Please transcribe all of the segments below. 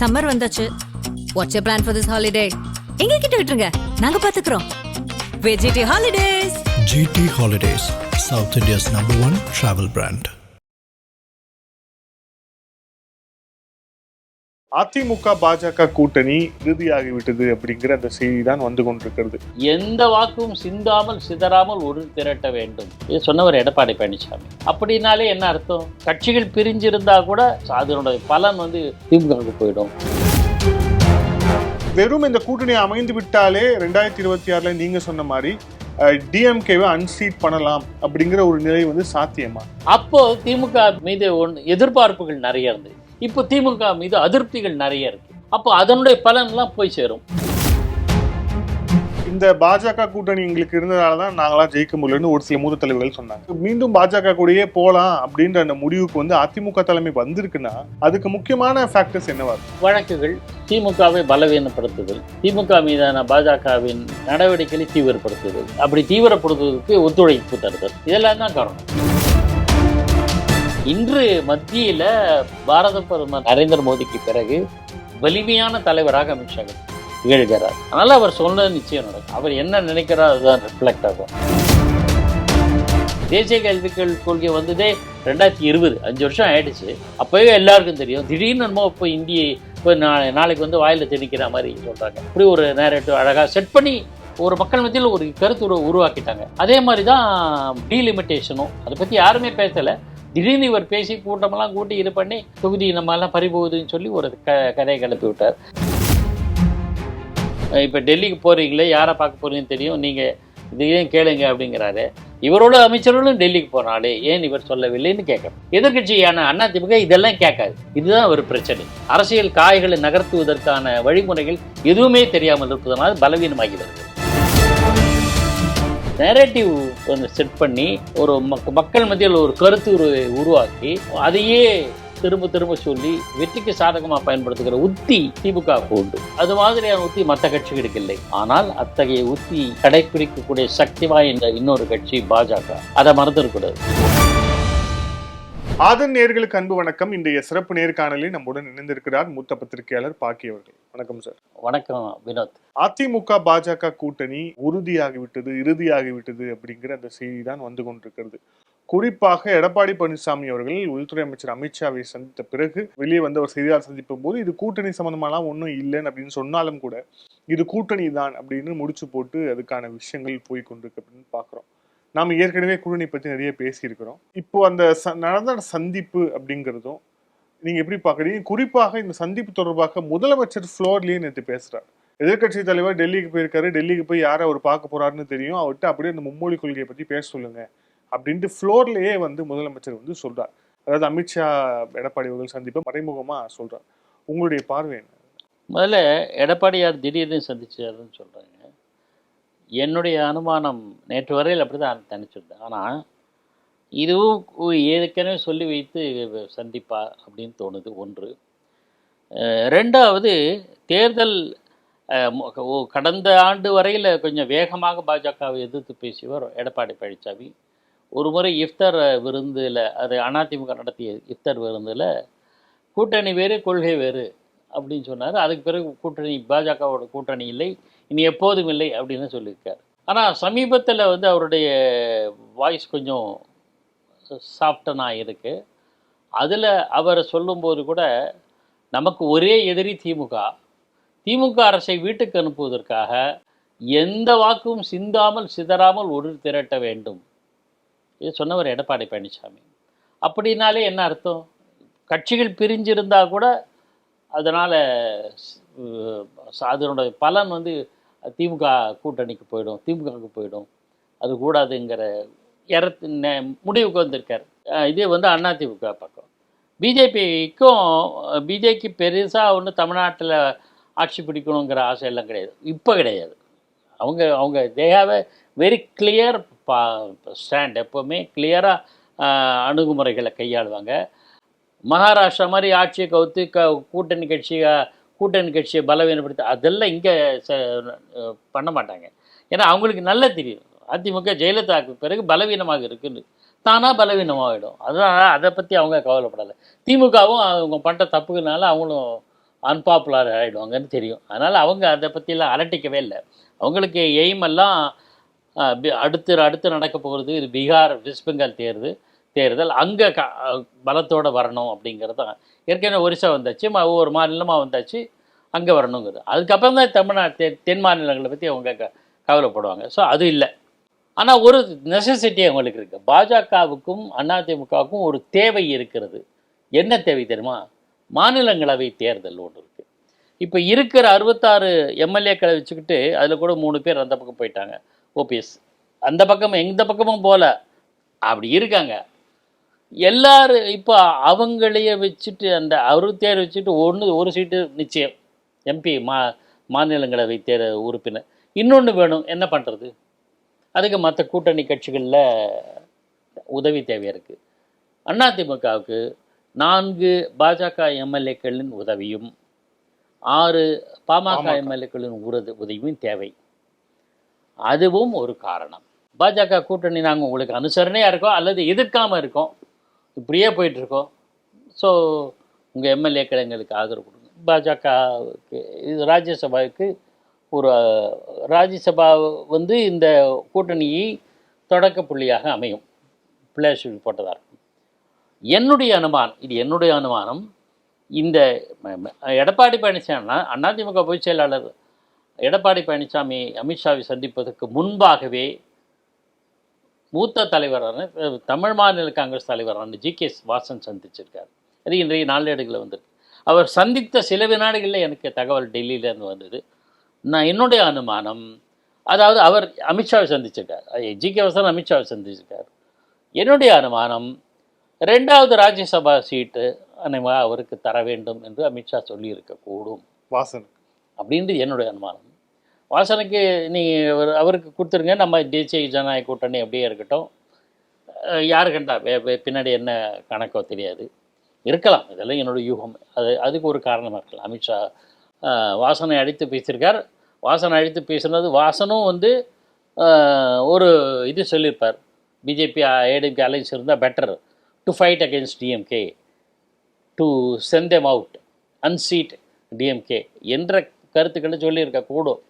Summer வந்தாச்சு. What's you plan for this holiday எங்க கிட்ட விட்டுருங்க. நாங்க பாத்துக்கிறோம். வெஜிடி holidays GT holidays south India's number one travel brand AIADMK BJP கூட்டணி இறுதியாகிவிட்டது அப்படிங்கிற அந்த செய்தி தான் வந்து கொண்டிருக்கிறது. எந்த வாக்கும் சிந்தாமல் சிதறாமல் ஒரு திரட்ட வேண்டும். இது சொன்னவர் எடப்பாடி பழனிசாமி. அப்படின்னாலே என்ன அர்த்தம்? கட்சிகள் பிரிஞ்சிருந்தா கூட அதனுடைய பலன் வந்து திமுகவுக்கு போயிடும். வெறும் இந்த கூட்டணி அமைந்து விட்டாலே ரெண்டாயிரத்தி இருபத்தி ஆறுல நீங்க சொன்ன மாதிரி டிஎம்கேவை அன்சீட் பண்ணலாம் அப்படிங்கிற ஒரு நிலை வந்து சாத்தியமா? அப்போ திமுக மீது எதிர்பார்ப்புகள் நிறைய இருந்தது. இப்போ திமுக மீது அதிருப்திகள் நிறைய இருக்கு. அப்போ அதனுடைய பலன்லாம் போய் சேரும். இந்த பாஜக கூட்டணி எங்களுக்கு இருந்ததால தான் நாங்களாம் ஜெயிக்க முடியலன்னு ஒரு சில மூத்த தலைவர்கள் சொன்னாங்க. மீண்டும் பாஜக கூடயே போலாம் அப்படின்ற அந்த முடிவுக்கு வந்து அதிமுக தலைமை வந்திருக்குன்னா அதுக்கு முக்கியமான ஃபேக்டர்ஸ் என்னவா வழக்குகள் திமுகவை பலவீனப்படுத்துதல் திமுக மீதான பாஜகவின் நடவடிக்கைகளை தீவிரப்படுத்துதல் அப்படி தீவிரப்படுத்துவதற்கு ஒத்துழைப்பு தருதல். இதெல்லாம் தான் காரணம். இன்று மத்தியில பாரத பிரதமர் நரேந்திர மோடிக்கு பிறகு வலிமையான தலைவராக அமித்ஷா திகழ்கிறார். அதனால அவர் சொன்னது நிச்சயம் நடக்கும். அவர் என்ன நினைக்கிறார் அதுதான் ரிஃப்ளெக்ட் ஆகும். தேசிய கல்விக்கல் கொள்கை வந்ததே ரெண்டாயிரத்தி இருபது அஞ்சு வருஷம் ஆயிடுச்சு. அப்போவே எல்லாருக்கும் தெரியும். திடீர்னு நம்ம இப்போ இந்திய இப்போ நாளைக்கு வந்து வாயில் திணிக்கிற மாதிரி சொல்கிறாங்க இப்படி ஒரு நேரட்டு அழகாக செட் பண்ணி ஒரு மக்கள் மத்தியில் ஒரு கருத்து உருவாக்கிட்டாங்க. அதே மாதிரி தான் டீலிமிட்டேஷனும் அதை பற்றி யாருமே பேசலை. திடீர்னு இவர் பேசி கூட்டமெல்லாம் கூட்டி இது பண்ணி தொகுதி நம்மெல்லாம் பறிபோகுதுன்னு சொல்லி ஒரு க கதையை கிளப்பி விட்டார். இப்போ டெல்லிக்கு போகிறீங்களே யாரை பார்க்க போறீங்கன்னு தெரியும். நீங்கள் இதையும் கேளுங்க அப்படிங்கிறாரு. இவரோட அமைச்சர்களும் டெல்லிக்கு போனாலே ஏன் இவர் சொல்லவில்லைன்னு கேட்கணும். எதிர்கட்சியான அதிமுக இதெல்லாம் கேட்காது. இதுதான் ஒரு பிரச்சனை. அரசியல் காய்களை நகர்த்துவதற்கான வழிமுறைகள் எதுவுமே தெரியாமல் இருப்பதனால் பலவீனமாகி வருகிறது. நேரேட்டிவ் கொஞ்சம் செட் பண்ணி ஒரு மக் மக்கள் மத்தியில் ஒரு கருத்து உருவாக்கி அதையே திரும்ப திரும்ப சொல்லி வெற்றிக்கு சாதகமாக பயன்படுத்துகிற உத்தி திமுக உண்டு. அது மாதிரியான உத்தி மற்ற கட்சிகளுக்கு இல்லை. ஆனால் அத்தகைய உத்தி கடைபிடிக்கக்கூடிய சக்தி வாய்ந்த இன்னொரு கட்சி பாஜக. அதை மறந்துடக்கூடாது. ஆதன் நேர்களுக்கு அன்பு வணக்கம். இன்றைய சிறப்பு நேர்காணலில் நம்முடன் இணைந்திருக்கிறார் மூத்த பத்திரிகையாளர் பாக்கி அவர்கள். வணக்கம் சார். வணக்கம் வினோத். அதிமுக பாஜக கூட்டணி உறுதியாகிவிட்டது இறுதியாகிவிட்டது அப்படிங்கிற அந்த செய்தி தான் வந்து கொண்டிருக்கிறது. குறிப்பாக எடப்பாடி பழனிசாமி அவர்கள் உள்துறை அமைச்சர் அமித்ஷாவை சந்தித்த பிறகு வெளியே வந்த ஒரு செய்தியாளர் சந்திப்பும் போது இது கூட்டணி சம்பந்தமாலாம் ஒன்றும் இல்லைன்னு அப்படின்னு சொன்னாலும் கூட இது கூட்டணி தான் அப்படின்னு முடிச்சு போட்டு அதுக்கான விஷயங்கள் போய் கொண்டிருக்கு அப்படின்னு பார்க்குறோம் நாம் ஏற்கனவே கூட்டணி பற்றி நிறைய பேசியிருக்கிறோம். இப்போ அந்த ச- நடந்த சந்திப்பு அப்படிங்கிறதும் நீங்கள் எப்படி பார்க்குறீங்க? குறிப்பாக இந்த சந்திப்பு தொடர்பாக முதலமைச்சர் ஃப்ளோர்லேயே நேற்று பேசுகிறார் எதிர்க்கட்சி தலைவர் டெல்லிக்கு போயிருக்காரு. டெல்லிக்கு போய் யாரை அவர் பார்க்க போறாருன்னு தெரியும். அவர்கிட்ட அப்படியே அந்த மும்மொழி கொள்கையை பற்றி பேச சொல்லுங்க அப்படின்ட்டு ஃப்ளோர்லேயே வந்து முதலமைச்சர் வந்து சொல்றார். அதாவது அமித்ஷா எடப்பாடி அவர்கள் சந்திப்பை மறைமுகமாக சொல்றார். உங்களுடைய பார்வை என்ன? முதல்ல எடப்பாடியார் திடீர்னு சந்திச்சாருன்னு சொல்கிறாங்க என்னுடைய அனுமானம் நேற்று வரையில் அப்படி தான் நினச்சிருந்தேன் ஆனால் இதுவும் ஏற்கனவே சொல்லி வைத்து சந்திப்பா அப்படின்னு தோணுது. ஒன்று. ரெண்டாவது தேர்தல் கடந்த ஆண்டு வரையில் கொஞ்சம் வேகமாக பாஜகவை எதிர்த்து பேசியவர் எடப்பாடி பழனிசாமி ஒரு முறை இஃப்தார் விருந்தில் அது அதிமுக நடத்திய இஃப்தார் விருந்தில் கூட்டணி வேறு கொள்கை வேறு அப்படின்னு சொன்னார். அதுக்கு பிறகு கூட்டணி பாஜகவோட கூட்டணி இல்லை. இனி எப்போதும் இல்லை அப்படின்னு சொல்லியிருக்கார். ஆனால் சமீபத்தில் வந்து அவருடைய வாய்ஸ் கொஞ்சம் சாஃப்டனாக இருக்குது அதில் அவர் சொல்லும்போது கூட நமக்கு ஒரே எதிரி திமுக. திமுக அரசை வீட்டுக்கு அனுப்புவதற்காக எந்த வாக்கும் சிந்தாமல் சிதறாமல் ஒரு திரட்ட வேண்டும். இது சொன்னவர் எடப்பாடி பழனிசாமி. அப்படின்னாலே என்ன அர்த்தம்? கட்சிகள் பிரிஞ்சிருந்தால் கூட அதனால் அதனுடைய பலன் வந்து திமுக கூட்டணிக்கு போயிடும் திமுகவுக்கு போயிடும். அது கூடாதுங்கிற இறத்து நெ- முடிவுக்கு வந்திருக்கார். இதே வந்து அதிமுக பக்கம். பிஜேபிக்கும் பிஜேபி பெருசாக ஒன்றும் தமிழ்நாட்டில் ஆட்சி பிடிக்கணுங்கிற ஆசை எல்லாம் கிடையாது. இப்போ கிடையாது. அவங்க அவங்க they have a very clear பா ஸ்டாண்ட் எப்போவுமே கிளியராக அணுகுமுறைகளை கையாளுவாங்க. மகாராஷ்டிரா மாதிரி ஆட்சியை கவுத்து க கூட்டணி கட்சியாக கூட்டணி கட்சியை பலவீனப்படுத்த அதெல்லாம் இங்கே பண்ண மாட்டாங்க. ஏன்னா அவங்களுக்கு நல்லா தெரியும். அதிமுக ஜெயலலிதாவுக்கு பிறகு பலவீனமாக இருக்குன்னு. தானாக பலவீனமாகிடும் அதனால் அதை பற்றி அவங்க கவலைப்படலை. திமுகவும் அவங்க பண்ணுற தப்புகள்னால அவங்களும் அன்பாப்புலர் ஆகிடுவாங்கன்னு தெரியும். அதனால் அவங்க அதை பற்றிலாம் அலட்டிக்கவே இல்லை. அவங்களுக்கு எய்மெல்லாம் அடுத்து அடுத்து நடக்க போகிறது இது பீகார் வெஸ்ட் பெங்கால் தேர்தல். தேர்தல் அங்கே க பலத்தோடு வரணும் அப்படிங்கிறது தான். ஏற்கனவே ஒரிசா வந்தாச்சு ம- ஒவ்வொரு மாநிலமாக வந்தாச்சு அங்கே வரணுங்கிறது அதுக்கப்புறம் தான் தமிழ்நாடு தென் தென் மாநிலங்களை பற்றி அவங்க க கவலைப்படுவாங்க. ஸோ அது இல்லை. ஆனால் ஒரு நெசசிட்டி அவங்களுக்கு இருக்குது பாஜகவுக்கும் அதிமுகவுக்கும் ஒரு தேவை இருக்கிறது. என்ன தேவை தெரியுமா? மாநிலங்களவை தேர்தல் ஒன்று இருக்குது இப்போ இருக்கிற அறுபத்தாறு எம்எல்ஏக்களை வச்சுக்கிட்டு அதில் கூட மூணு பேர் அந்த பக்கம் போயிட்டாங்க. ஓபிஎஸ் அந்த பக்கம் எந்த பக்கமும் போகல அப்படி இருக்காங்க. எல்லாரும் இப்போ அவங்களையே வச்சுட்டு அந்த அறுபத்தி பேர் வச்சுட்டு ஒன்று ஒரு சீட்டு நிச்சயம். எம்பி மா மாநிலங்களவை தேர் உறுப்பினர். இன்னொன்று வேணும். என்ன பண்ணுறது அதுக்கு மற்ற கூட்டணி கட்சிகளில் உதவி தேவை இருக்குது அதிமுகவுக்கு நான்கு பாஜக எம்எல்ஏக்களின் உதவியும் ஆறு பாமக பாமக. எம்எல்ஏக்களின் உறது உதவியும் தேவை. அதுவும் ஒரு காரணம். பாஜக கூட்டணி நாங்கள் உங்களுக்கு அனுசரணையாக இருக்கோம் அல்லது எதிர்க்காமல் இருக்கோம். இப்படியே போயிட்டுருக்கோம். ஸோ உங்கள் எம்எல்ஏக்கள் எங்களுக்கு ஆதரவு கொடுங்க. பாஜகவுக்கு இது ராஜ்யசபாவுக்கு ஒரு ராஜ்யசபா வந்து இந்த கூட்டணியை தொடக்க புள்ளியாக அமையும். பிளேஷ் போட்டதாக இருக்கும் என்னுடைய அனுமானம் இது என்னுடைய அனுமானம் இந்த எடப்பாடி பழனிசாமினா அதிமுக பொதுச் செயலாளர் எடப்பாடி பழனிசாமி அமித்ஷாவை சந்திப்பதற்கு முன்பாகவே மூத்த தலைவரான தமிழ் மாநில காங்கிரஸ் தலைவரான ஜி கே வாசன் சந்திச்சிருக்கார். அது இன்றைய நாளேடுகளில் வந்திருக்கு. அவர் சந்தித்த சில வினாடிகளில் எனக்கு தகவல் டெல்லியிலேருந்து வந்தது. நான் என்னுடைய அனுமானம் அதாவது அவர் அமித்ஷாவை சந்திச்சிருக்கார். ஜி கே வாசன் அமித்ஷாவை சந்திச்சிருக்கார். என்னுடைய அனுமானம் ரெண்டாவது ராஜ்யசபா சீட்டு அனைவா அவருக்கு தர வேண்டும் என்று அமித்ஷா சொல்லியிருக்கக்கூடும். வாசன் அப்படின்றது என்னுடைய அனுமானம். வாசனுக்கு நீங்கள் அவர்- அவருக்கு கொடுத்துருங்க. நம்ம தேசிய ஜனநாயக கூட்டணி அப்படியே இருக்கட்டும். யாரு கண்டா பின்னாடி என்ன கணக்கோ தெரியாது. இருக்கலாம். இதெல்லாம் என்னோட யூகம். அது அதுக்கு ஒரு காரணமாக இருக்கலாம். அமித்ஷா வாசனை அழித்து பேசியிருக்கார். வாசனை அழித்து பேசுனது வாசனும் வந்து ஒரு இது சொல்லியிருப்பார். பிஜேபி ஏடிஎம்கே அலைன்ஸ் இருந்தால் better to fight against DMK to send them out unseat DMK என்ற கருத்துக்களை சொல்லியிருக்க கூடும்.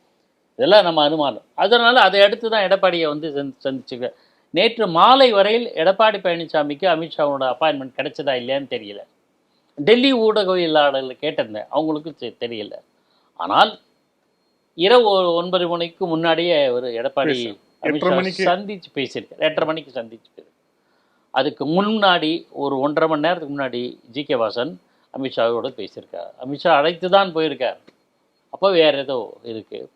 இதெல்லாம் நம்ம அனுமானம். அதனால் அதை அடுத்து தான் எடப்பாடியை வந்து சந்தி சந்திச்சுக்க. நேற்று மாலை வரையில் எடப்பாடி பழனிசாமிக்கு அமித்ஷாவோட அப்பாயின்மெண்ட் கிடைச்சதா இல்லையான்னு தெரியல. டெல்லி ஊடகவியலாளர்கள் கேட்டிருந்தேன் அவங்களுக்கும் தெ- தெரியல. ஆனால் இரவு ஒன்பது மணிக்கு முன்னாடியே ஒரு எடப்பாடி. சந்திச்சு பேசியிருக்கார். எட்டரை மணிக்கு சந்திச்சு அதுக்கு முன்னாடி ஒரு ஒன்றரை மணி நேரத்துக்கு முன்னாடி ஜி கே வாசன் அமித்ஷாவோட பேசியிருக்கார். அமித்ஷா அழைத்து தான் போயிருக்கார். அப்போ வேறு ஏதோ இருக்குது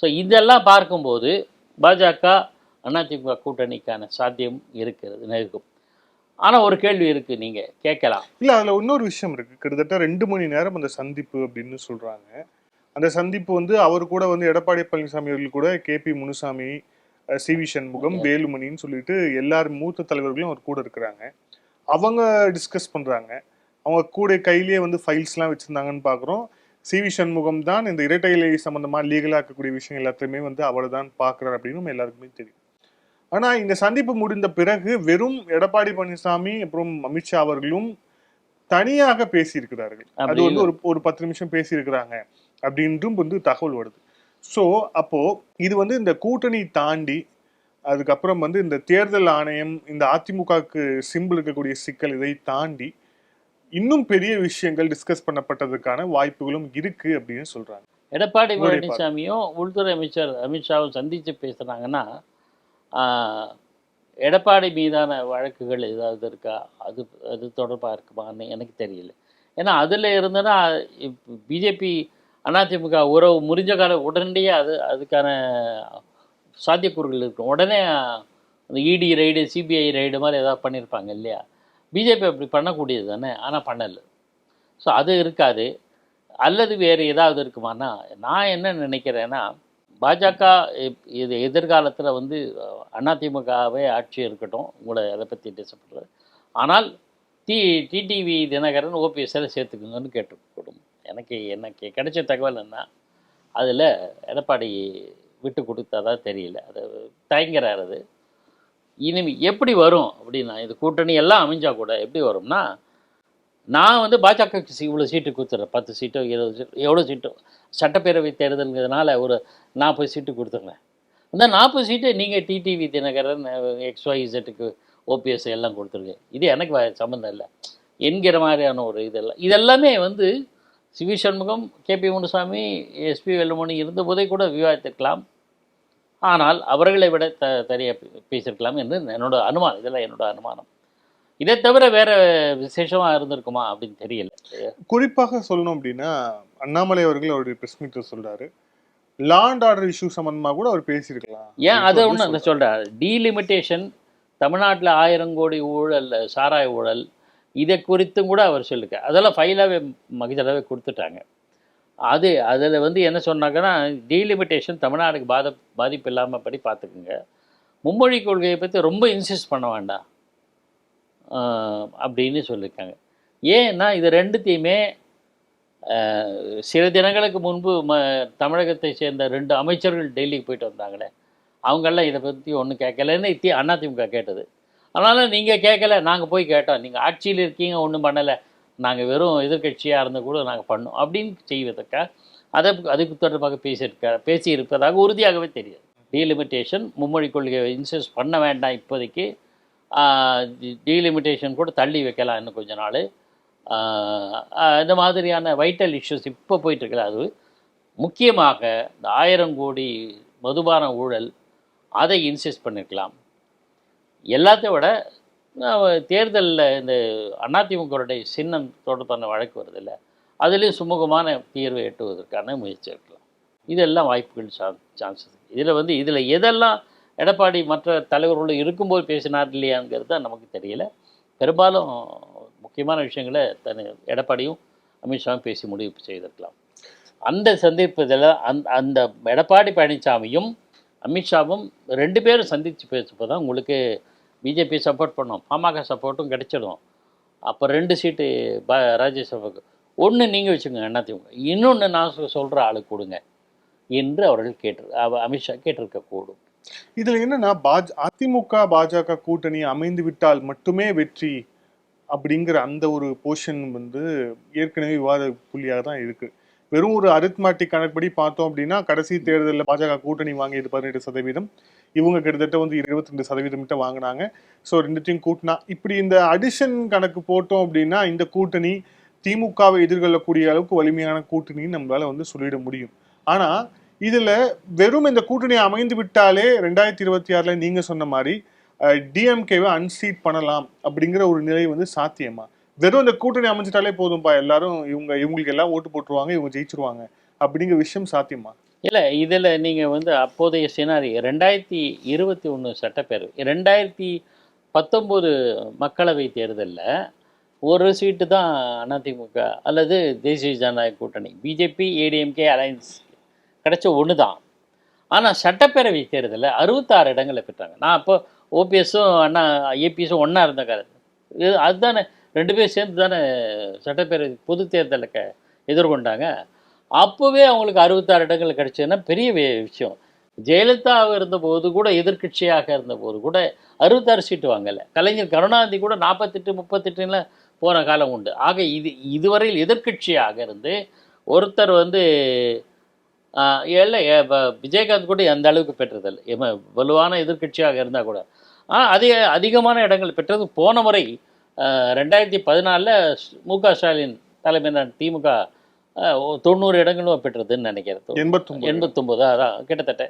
ஸோ இதெல்லாம் பார்க்கும்போது பாஜக அதிமுக கூட்டணிக்கான சாத்தியம் இருக்கிறது இருக்கும் ஆனால் ஒரு கேள்வி இருக்குது நீங்கள் கேட்கலாம். இல்ல அதுல இன்னொரு விஷயம் இருக்கு. கிட்டத்தட்ட ரெண்டு மணி நேரம் அந்த சந்திப்பு அப்படின்னு சொல்றாங்க. அந்த சந்திப்பு வந்து அவர் கூட வந்து எடப்பாடி பழனிசாமி அவர்கள் கூட K P Munusamy C V Shanmugam வேலுமணின்னு சொல்லிட்டு எல்லார் மூத்த தலைவர்களும் அவர் கூட இருக்கிறாங்க. அவங்க டிஸ்கஸ் பண்றாங்க. அவங்க கூட கையிலேயே வந்து ஃபைல்ஸ்லாம் வச்சிருந்தாங்கன்னு பார்க்குறோம் சி வி சண்முகம் தான் இந்த இரட்டை இலை சம்பந்தமா லீகலா இருக்கக்கூடிய விஷயம் எல்லாத்தையுமே வந்து அவர் தான் பார்க்குறாரு அப்படின்னு நம்ம எல்லாருக்குமே தெரியும். ஆனா இந்த சந்திப்பு முடிந்த பிறகு வெறும் எடப்பாடி பழனிசாமி அப்புறம் அமித்ஷா அவர்களும் தனியாக பேசியிருக்கிறார்கள். அது வந்து ஒரு ஒரு பத்து நிமிஷம் பேசியிருக்கிறாங்க அப்படின்றும் வந்து தகவல் வருது. ஸோ அப்போ இது வந்து இந்த கூட்டணி தாண்டி அதுக்கப்புறம் வந்து இந்த தேர்தல் ஆணையம் இந்த அதிமுகவுக்கு சிம்பிள் இருக்கக்கூடிய சிக்கல் இதை தாண்டி இன்னும் பெரிய விஷயங்கள் டிஸ்கஸ் பண்ணப்பட்டதுக்கான வாய்ப்புகளும் இருக்கு அப்படின்னு சொல்றாங்க. எடப்பாடி பழனிசாமியும் உள்துறை அமைச்சர் அமித்ஷாவும் சந்தித்து பேசுனாங்கன்னா எடப்பாடி மீதான வழக்குகள் ஏதாவது இருக்கா? அது அது தொடர்பாக இருக்குமான்னு எனக்கு தெரியல. ஏன்னா அதில் இருந்தனா பிஜேபி அதிமுக உறவு முறிஞ்ச கால உடனடியாக அது அதுக்கான சாத்தியக்கூறுகள் இருக்கும். உடனே அந்த இடி ரைடு சிபிஐ ரைடு மாதிரி ஏதாவது பண்ணியிருப்பாங்க இல்லையா? பிஜேபி அப்படி பண்ணக்கூடியது தானே? ஆனால் பண்ணலை. ஸோ அது இருக்காது. அல்லது வேறு ஏதாவது இருக்குமானா நான் என்ன நினைக்கிறேன்னா பாஜக இது எதிர்காலத்தில் வந்து அதிமுகவே ஆட்சி இருக்கட்டும் உங்களை அதை பற்றி டிசப்படுறது ஆனால் டி டிடிவி தினகரன் ஓபிஎஸ்ஸில் சேர்த்துக்குங்கன்னு கேட்டுக்கூடும். எனக்கு எனக்கு கிடைச்ச தகவல் என்ன? அதில் எடப்பாடி விட்டு கொடுத்ததா தெரியல. அது தயங்குறாரு அது. இனிமே எப்படி வரும் அப்படின்னா இது கூட்டணி எல்லாம் அமைஞ்சால் கூட எப்படி வரும்னா நான் வந்து பாஜக இவ்வளோ சீட்டு கொடுத்துட்றேன் பத்து சீட்டோ இருபது சீட்டோ எவ்வளோ சீட்டோ சட்டப்பேரவை தேர்தலுங்கிறதுனால ஒரு நாற்பது சீட்டு கொடுத்துருங்க அந்த நாற்பது சீட்டு நீங்கள் டிடிவி தினகரன் எக்ஸ்ஒய்இசட்டுக்கு ஓபிஎஸ் எல்லாம் கொடுத்துருங்க. இது எனக்கு சம்மந்தம் இல்லை. என்கிற மாதிரியான ஒரு இதெல்லாம். இதெல்லாமே வந்து CV Shanmugam KP Munusamy SP Velumani இருந்தபோதே கூட விவாதித்திருக்கலாம் ஆனால் அவர்களை விட த தனியாக பேசியிருக்கலாம் என்று என்னோட அனுமானம். இதெல்லாம் என்னோட அனுமானம். இதை தவிர வேற விசேஷமா இருந்திருக்குமா அப்படின்னு தெரியல. குறிப்பாக சொல்லணும் அப்படின்னா அண்ணாமலை அவர்கள் அவருடைய பிரஸ் மீட்ல சொல்றாரு. லா அண்ட் ஆர்டர் இஷ்யூ சம்பந்தமா கூட அவர் பேசியிருக்கலாம். ஏன்? அதை ஒன்று அந்த சொல்கிறார் டீலிமிட்டேஷன் தமிழ்நாட்டில் ஆயிரம் கோடி ஊழல் சாராய ஊழல் இதை குறித்தும் கூட அவர் சொல்லிக்க அதெல்லாம் ஃபைலாகவே மகிதளவே கொடுத்துட்டாங்க. அது அதில் வந்து என்ன சொன்னாங்கன்னா டீலிமிட்டேஷன் தமிழ்நாடுக்கு பாத பாதிப்பு இல்லாமல் படி பார்த்துக்குங்க மும்மொழி கொள்கையை பற்றி ரொம்ப இன்சிஸ்ட் பண்ண வேண்டாம். அப்படின்னு சொல்லியிருக்காங்க ஏன்னா இது ரெண்டுத்தையுமே சில தினங்களுக்கு முன்பு ம தமிழகத்தை சேர்ந்த ரெண்டு அமைச்சர்கள் டெல்லிக்கு போயிட்டு வந்தாங்களே. அவங்கெல்லாம் இதை பற்றி ஒன்றும் கேட்கலன்னு அண்ணா அதிமுக கேட்டது. அதனால் நீங்கள் கேட்கல நாங்கள் போய் கேட்டோம். நீங்கள் ஆட்சியில் இருக்கீங்க ஒன்றும் பண்ணலை. நாங்கள் வெறும் எதிர்க்கட்சியாக இருந்த கூட நாங்கள் பண்ணோம். அப்படின்னு செய்வதற்காக அதை அதுக்கு தொடர்பாக பேசியிருக்க பேசியிருப்பதாக உறுதியாகவே தெரியுது. டீலிமிட்டேஷன் மும்மொழி கொள்கையை இன்சிஸ்ட் பண்ண வேண்டாம் இப்போதைக்கு. டீலிமிட்டேஷன் கூட தள்ளி வைக்கலாம் இன்னும் கொஞ்ச நாள். இந்த மாதிரியான வைட்டல் இஷ்யூஸ் இப்போ போயிட்டுருக்கல அது. முக்கியமாக இந்த ஆயிரம் கோடி மதுபான ஊழல் அதை இன்சூஸ் பண்ணிருக்கலாம். எல்லாத்தையும் விட தேர்தலில் இந்த அதிமுகவுடைய சின்னம் தொடர்பான வழக்கு வருதில்ல அதுலேயும் சுமூகமான தீர்வை எட்டுவதற்கான முயற்சி இருக்கலாம் இதெல்லாம் வாய்ப்புகள் சான் சான்சஸ் இதில் வந்து இதில் எதெல்லாம் எடப்பாடி மற்ற தலைவர்களும் இருக்கும்போது பேசினார் இல்லையாங்கிறது தான் நமக்கு தெரியல. பெரும்பாலும் முக்கியமான விஷயங்களை தன் எடப்பாடியும் அமித்ஷாவும் பேசி முடிவு செய்திருக்கலாம். அந்த சந்திப்பதில் அந்த அந்த எடப்பாடி பழனிசாமியும் அமித்ஷாவும் ரெண்டு பேரும் சந்தித்து பேசுப்போ தான் உங்களுக்கு பிஜேபி சப்போர்ட் பண்ணும். பாமக சப்போர்ட்டும் கிடைச்சிடும். அப்போ ரெண்டு சீட்டு ப ராஜ்யசபாவுக்கு ஒன்று நீங்கள் வச்சுக்கோங்க அதிமுக இன்னொன்று நான் சொல்கிற ஆளுக்கு கொடுங்க. என்று அவர்கள் கேட்டு அவ- அமித்ஷா கேட்டிருக்க கூடும். இதில் என்னன்னா பாஜ அதிமுக பாஜக கூட்டணி அமைந்து விட்டால் மட்டுமே வெற்றி அப்படிங்கிற அந்த ஒரு போர்ஷன் வந்து ஏற்கனவே விவாத புள்ளியாக தான் இருக்குது வெறும் ஒரு அரித்மேட்டிக் கணக்குப்படி பார்த்தோம் அப்படின்னா கடைசி தேர்தலில் பாஜக கூட்டணி வாங்கியது பதினெட்டு சதவீதம். இவங்க கிட்டத்தட்ட வந்து இருபத்தி ரெண்டு சதவீதம் கிட்ட வாங்கினாங்க. ஸோ ரெண்டுத்தையும் கூட்டினா இப்படி இந்த அடிஷன் கணக்கு போட்டோம் அப்படின்னா இந்த கூட்டணி திமுகவை எதிர்கொள்ளக்கூடிய அளவுக்கு வலிமையான கூட்டணின்னு நம்மளால வந்து சொல்லிட முடியும். ஆனா இதுல வெறும் இந்த கூட்டணி அமைந்து விட்டாலே ரெண்டாயிரத்தி இருபத்தி ஆறுல நீங்க சொன்ன மாதிரி டிஎம்கேவை அன்சீட் பண்ணலாம் அப்படிங்கிற ஒரு நிலை வந்து சாத்தியமா? வெறும் இந்த கூட்டணி அமைஞ்சிட்டாலே போதும்பா. எல்லாரும் இவங்க இவங்களுக்கு எல்லாம் ஓட்டு போட்டுருவாங்க இவங்க ஜெயிச்சிருவாங்க. அப்படிங்கிற விஷயம் சாத்தியமா? இல்லை இதில் நீங்கள் வந்து அப்போதைய சினாரி ரெண்டாயிரத்தி இருபத்தி ஒன்று சட்டப்பேரவை ரெண்டாயிரத்தி பத்தொம்போது மக்களவை தேர்தலில் ஒரு சீட்டு தான் அதிமுக அல்லது தேசிய ஜனநாயக கூட்டணி பிஜேபி ஏடிஎம்கே அலையன்ஸ் கிடைச்ச ஒன்று தான். ஆனால் சட்டப்பேரவை தேர்தலில் அறுபத்தாறு இடங்களை பெற்றாங்க. நான் அப்போ ஓபிஎஸும் அண்ணா ஏபிஎஸும் ஒன்றா இருந்த காலத்து இது அதுதானே ரெண்டு பேரும் சேர்ந்து தானே சட்டப்பேரவை பொது தேர்தலை க எதிர்கொண்டாங்க. அப்போவே அவங்களுக்கு அறுபத்தாறு இடங்கள் கிடைச்சதுன்னா பெரிய விஷயம். ஜெயலலிதா இருந்தபோது கூட எதிர்க்கட்சியாக இருந்தபோது கூட அறுபத்தாறு சீட்டு வாங்கலை. கலைஞர் கருணாநிதி கூட நாற்பத்தெட்டு முப்பத்தெட்டுல போன காலம் உண்டு. ஆக இது இதுவரையில் எதிர்க்கட்சியாக இருந்து ஒருத்தர் வந்து இல்லை விஜயகாந்த் கூட அந்த அளவுக்கு பெற்றதில்லை. வலுவான எதிர்க்கட்சியாக இருந்தால் கூட. ஆனால் அதிக அதிகமான இடங்கள் பெற்றது போன முறை ரெண்டாயிரத்தி பதினாலில் மு க ஸ்டாலின் தலைமையிலான திமுக தொண்ணூறு இடங்களும் பெற்றதுன்னு நினைக்கிறேன் எண்பத்தொன்பது எண்பத்தொம்போது. அதான் கிட்டத்தட்ட.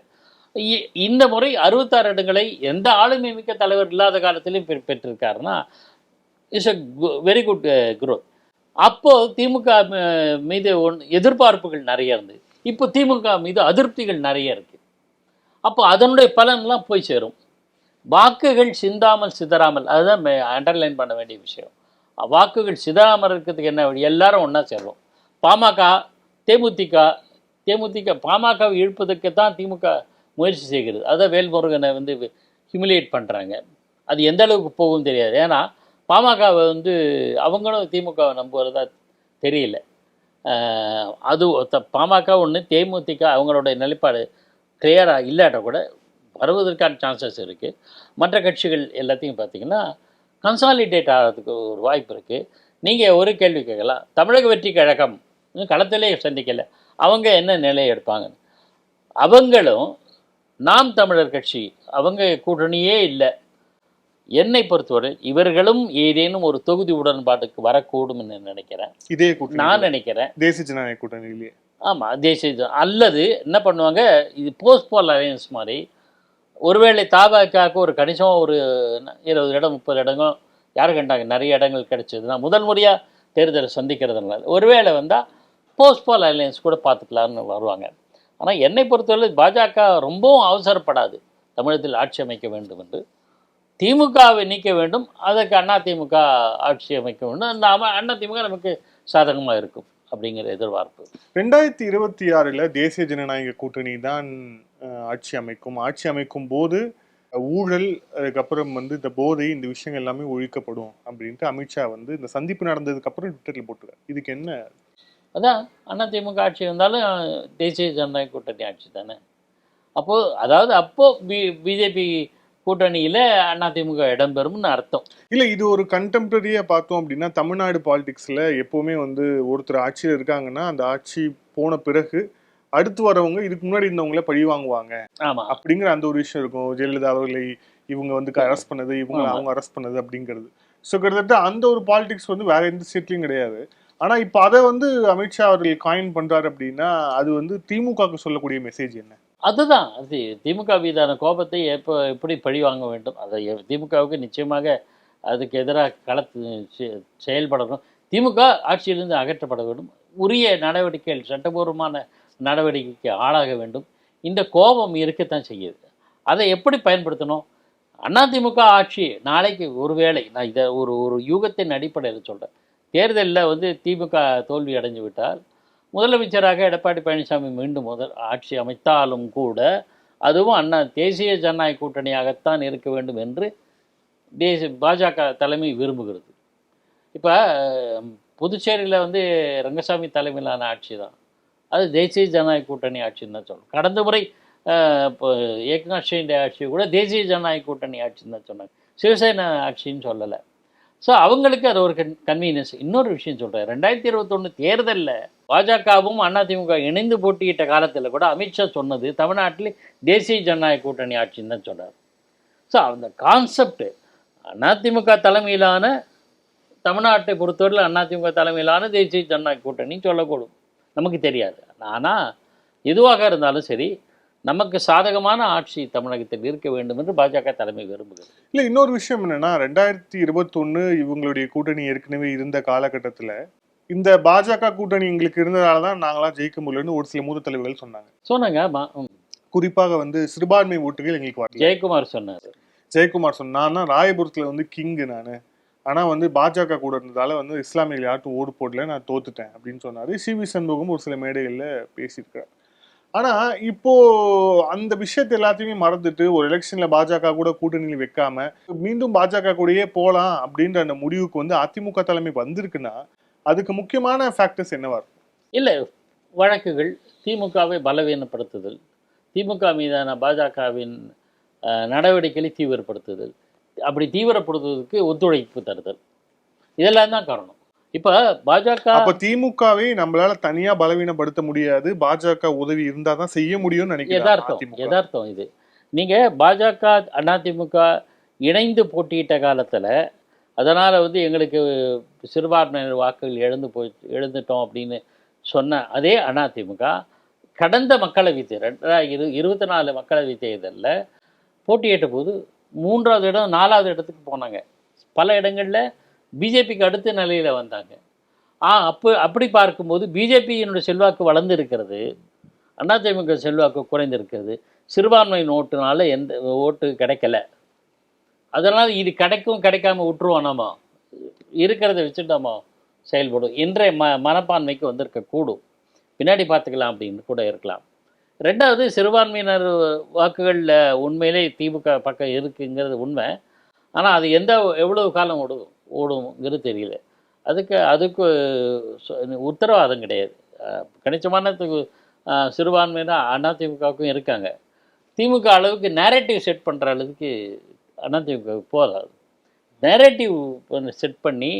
இந்த முறை அறுபத்தாறு இடங்களை எந்த ஆளுமை மிக்க தலைவர் இல்லாத காலத்திலையும் பெ பெற்றிருக்காருன்னா it's a very good growth அப்போ திமுக மீது ஒன் எதிர்பார்ப்புகள் நிறைய இருந்தது. இப்போ திமுக மீது அதிருப்திகள் நிறைய இருக்கு. அப்போ அதனுடைய பலன்லாம் போய் சேரும். வாக்குகள் சிந்தாமல் சிதறாமல் அதுதான் அண்டர்லைன் பண்ண வேண்டிய விஷயம். வாக்குகள் சிதறாமல் இருக்கிறதுக்கு என்ன எல்லாரும் ஒன்றா சேருவோம். பாமக தேமுதிக தேமுதிக பாமகவை இழுப்பதற்கு தான் திமுக முயற்சி செய்கிறது. அதான் வேல்முருகனை வந்து ஹிமிலியேட் பண்ணுறாங்க அது எந்த அளவுக்கு போகும் தெரியாது. ஏன்னா பாமகவை வந்து அவங்களும் திமுகவை நம்புவதா தெரியல. அது ஒத்த- பாமக ஒன்று தேமுதிக அவங்களுடைய நிலைப்பாடு கிளியராக இல்லாட்ட கூட வருவதற்கான சான்சஸ் இருக்குது மற்ற கட்சிகள் எல்லாத்தையும் பார்த்தீங்கன்னா கன்சாலிடேட் ஆகிறதுக்கு ஒரு வாய்ப்பு இருக்குது நீங்கள் ஒரு கேள்வி கேட்கலாம். தமிழக வெற்றி கழகம் களத்திலே சந்திக்கல. அவங்க என்ன நிலையை எடுப்பாங்க? அவங்களும் நாம் தமிழர் கட்சி அவங்க கூட்டணியே இல்லை. என்னை பொறுத்தவரை இவர்களும் ஏதேனும் ஒரு தொகுதி உடன்பாட்டுக்கு வரக்கூடும்னு நினைக்கிறேன். இதே கூட்டணி நான் நினைக்கிறேன். தேசிய ஜனநாயக கூட்டணியிலேயே ஆமாம் தேசிய அல்லது என்ன பண்ணுவாங்க? இது போஸ்ட் போல் அலையன்ஸ் மாதிரி ஒருவேளை தாபாக்காவுக்கு ஒரு கணிசமாக ஒரு இருபது இடம் முப்பது இடங்கள் யார் கண்டாங்க நிறைய இடங்கள் கிடைச்சதுன்னா முதல் முறையாக தேர்தலை சந்திக்கிறதுனால. ஒருவேளை வந்தால் போஸ்ட்பால் அலையன்ஸ் கூட பார்த்துக்கலான்னு வருவாங்க. ஆனால் என்னை பொறுத்தவரை பாஜக ரொம்பவும் அவசரப்படாது தமிழகத்தில் ஆட்சி அமைக்க வேண்டும் என்று. திமுகவை நீக்க வேண்டும். அதற்கு அண்ணா திமுக ஆட்சி அமைக்க வேண்டும். அந்த அம- அண்ணா திமுக நமக்கு சாதகமாக இருக்கும் அப்படிங்கிற எதிர்பார்ப்பு. ரெண்டாயிரத்தி இருபத்தி ஆறில் தேசிய ஜனநாயக கூட்டணி தான் ஆட்சி அமைக்கும். ஆட்சி அமைக்கும் போது ஊழல் அதுக்கப்புறம் வந்து இந்த போதை இந்த விஷயங்கள் எல்லாமே ஒழிக்கப்படும் அப்படின்ட்டு அமித்ஷா வந்து இந்த சந்திப்பு நடந்ததுக்கு அப்புறம் ட்விட்டர்ல போட்டுருக்காரு. இதுக்கு என்ன? அதான் அண்ணா திமுக ஆட்சி வந்தாலும் தேசிய ஜனநாயக கூட்டணி ஆட்சி தானே? அப்போது அதாவது அப்போது பி பிஜேபி கூட்டணியில் அண்ணா திமுக இடம்பெறும்னு அர்த்தம். இல்ல இது ஒரு கண்டெம்பரரியா பார்த்தோம் அப்படின்னா தமிழ்நாடு பாலிடிக்ஸ்ல எப்பவுமே வந்து ஒருத்தர் ஆட்சியில் இருக்காங்கன்னா அந்த ஆட்சி போன பிறகு அடுத்து வரவங்க இதுக்கு முன்னாடி இருந்தவங்கள பழி வாங்குவாங்க. ஆமாம் அப்படிங்கிற அந்த ஒரு விஷயம் இருக்கும். ஜெயலலிதா அவர்களை இவங்க வந்து அரெஸ்ட் பண்ணது இவங்க ஆமா. அவங்க அரெஸ்ட் பண்ணது அப்படிங்கிறது. ஸோ கிட்டத்தட்ட அந்த ஒரு பாலிடிக்ஸ் வந்து வேற எந்த ஸ்டேட்லையும் கிடையாது. ஆனா இப்போ அதை வந்து அமித்ஷா அவர்கள் காயின் பண்றாரு அப்படின்னா அது வந்து திமுகவுக்கு சொல்லக்கூடிய மெசேஜ் என்ன? அதுதான். அது திமுக மீதான கோபத்தை எப்போ எப்படி பழி வாங்க வேண்டும்? அதை திமுகவுக்கு நிச்சயமாக அதுக்கு எதிராக களத்து செயல்படணும். திமுக ஆட்சியிலிருந்து அகற்றப்பட வேண்டும். உரிய நடவடிக்கைகள் சட்டபூர்வமான நடவடிக்கைக்கு ஆளாக வேண்டும். இந்த கோபம் இருக்கத்தான் செய்யுது. அதை எப்படி பயன்படுத்தணும்? அதிமுக ஆட்சி நாளைக்கு ஒருவேளை நான் இதை ஒரு ஒரு யூகத்தின் அடிப்படையில் சொல்கிறேன் தேர்தலில் வந்து திமுக தோல்வி அடைஞ்சு விட்டால் முதலமைச்சராக எடப்பாடி பழனிசாமி மீண்டும் முதல் ஆட்சி அமைத்தாலும் கூட அதுவும் அண்ணா தேசிய ஜனநாயக கூட்டணியாகத்தான் இருக்க வேண்டும் என்று தேசிய பாஜக தலைமை விரும்புகிறது. இப்போ புதுச்சேரியில் வந்து ரங்கசாமி தலைமையிலான ஆட்சி தான். அது தேசிய ஜனநாயக கூட்டணி ஆட்சின்னு தான் சொல்லணும் கடந்த முறை இப்போ ஏக்நாத் ஷிண்டே ஆட்சி கூட தேசிய ஜனநாயக கூட்டணி ஆட்சின்னு தான் சொன்னாங்க. சிவசேனா ஆட்சின்னு சொல்லலை. ஸோ அவங்களுக்கு அது ஒரு கன் கன்வீனியன்ஸ் இன்னொரு விஷயம் சொல்கிறேன் ரெண்டாயிரத்தி இருபத்தொன்று தேர்தலில் பாஜகவும் அதிமுக இணைந்து போட்டியிட்ட காலத்தில் கூட அமித்ஷா சொன்னது தமிழ்நாட்டில் தேசிய ஜனநாயக கூட்டணி ஆட்சின்னு தான் சொன்னார் ஸோ அந்த கான்செப்ட் அதிமுக தலைமையிலான தமிழ்நாட்டை பொறுத்தவரையில் அதிமுக தலைமையிலான தேசிய ஜனநாயக கூட்டணி சொல்லக்கூடும். நமக்கு தெரியாது. ஆனால் எதுவாக இருந்தாலும் சரி நமக்கு சாதகமான ஆட்சி தமிழகத்தில் இருக்க வேண்டும் என்று பாஜக தலைமை விரும்புகிறது. இல்ல இன்னொரு விஷயம் என்னன்னா ரெண்டாயிரத்தி இருபத்தொன்னு இவங்களுடைய கூட்டணி ஏற்கனவே இருந்த காலகட்டத்துல இந்த பாஜக கூட்டணி எங்களுக்கு இருந்ததால தான் நாங்களாம் ஜெயிக்க முடியலன்னு ஒரு சில மூத்த தலைவர்கள் சொன்னாங்க. சொன்னாங்க. குறிப்பாக வந்து சிறுபான்மை ஓட்டுகள் எங்களுக்கு ஜெயக்குமார் சொன்னார். ஜெயக்குமார் சொன்னா ராயபுரத்துல வந்து கிங்கு நான். ஆனால் வந்து பாஜக கூட இருந்ததால் வந்து இஸ்லாமியர்கள் யார்ட்டும் ஓடு போடல நான் தோத்துட்டேன் அப்படின்னு சொன்னார். சி வி சண்முகம் ஒரு சில மேடைகளில் பேசியிருக்காரு ஆனால் இப்போது அந்த விஷயத்தை எல்லாத்தையுமே மறந்துட்டு ஒரு எலெக்ஷனில் பாஜக கூட கூட்டணியில் வைக்காம மீண்டும் பாஜக கூடயே போகலாம் அப்படின்ற அந்த முடிவுக்கு வந்து அதிமுக தலைமை வந்திருக்குன்னா அதுக்கு முக்கியமான ஃபேக்டர்ஸ் என்னவா இருக்கும்? இல்லை வழக்குகள் திமுகவை பலவீனப்படுத்துதல் திமுக மீதான பாஜகவின் நடவடிக்கைகளை தீவிரப்படுத்துதல் அப்படி தீவிரப்படுத்துவதற்கு ஒத்துழைப்பு தருதல். இதெல்லாம் தான் காரணம். இப்போ பாஜக அப்ப திமுகவை நம்மளால தனியா பலவீனப்படுத்த முடியாது. பாஜக உதவி இருந்தா தான் செய்ய முடியும்னு நினைக்கிறேன் யதார்த்தம் அதிமுக. யதார்த்தம் இது. நீங்கள் பாஜக அதிமுக இணைந்து போட்டியிட்ட காலத்தில் அதனால் வந்து எங்களுக்கு சிறுபான்மையினர் வாக்குகள் எழுந்து போய் எழுந்துட்டோம் அப்படின்னு சொன்ன அதே அதிமுக கடந்த மக்களவை தேர்தல் ரெண்டாயிரம் இரு இருபத்தி நாலு மக்களவை தேர்தலில் போட்டியிட்ட போது மூன்றாவது இடம் நாலாவது இடத்துக்கு போனாங்க. பல இடங்களில் பிஜேபிக்கு அடுத்த நிலையில் வந்தாங்க. ஆ அப்போ அப்படி பார்க்கும்போது பிஜேபியினுடைய செல்வாக்கு வளர்ந்து இருக்கிறது அதிமுக செல்வாக்கு குறைந்திருக்கிறது. சிறுபான்மை நோட்டுனால எந்த ஓட்டு கிடைக்கல. அதனால் இது கிடைக்கும் கிடைக்காம விட்டுருவோம் நாம இருக்கிறத வச்சுட்டோமோ செயல்படும். இன்றைய ம மனப்பான்மைக்கு வந்திருக்க கூடும் பின்னாடி பார்த்துக்கலாம் அப்படின்னு கூட இருக்கலாம். ரெண்டாவது சிறுபான்மையினர் வாக்குகளில் உண்மையிலே திமுக பக்கம் இருக்குங்கிறது உண்மை. ஆனால் அது எந்த எவ்வளவு காலம் ஓடும் ஓடுங்கிறது தெரியல. அதுக்கு அதுக்கு உத்தரவாதம் கிடையாது. அஹ் கணிசமானத்துக்கு அஹ், சிறுபான்மையினர் அதிமுகவுக்கும் இருக்காங்க. திமுக அளவுக்கு நேரேட்டிவ் செட் பண்ணுற அளவுக்கு அதிமுக போதாது. நேரட்டிவ் செட் பண்ணி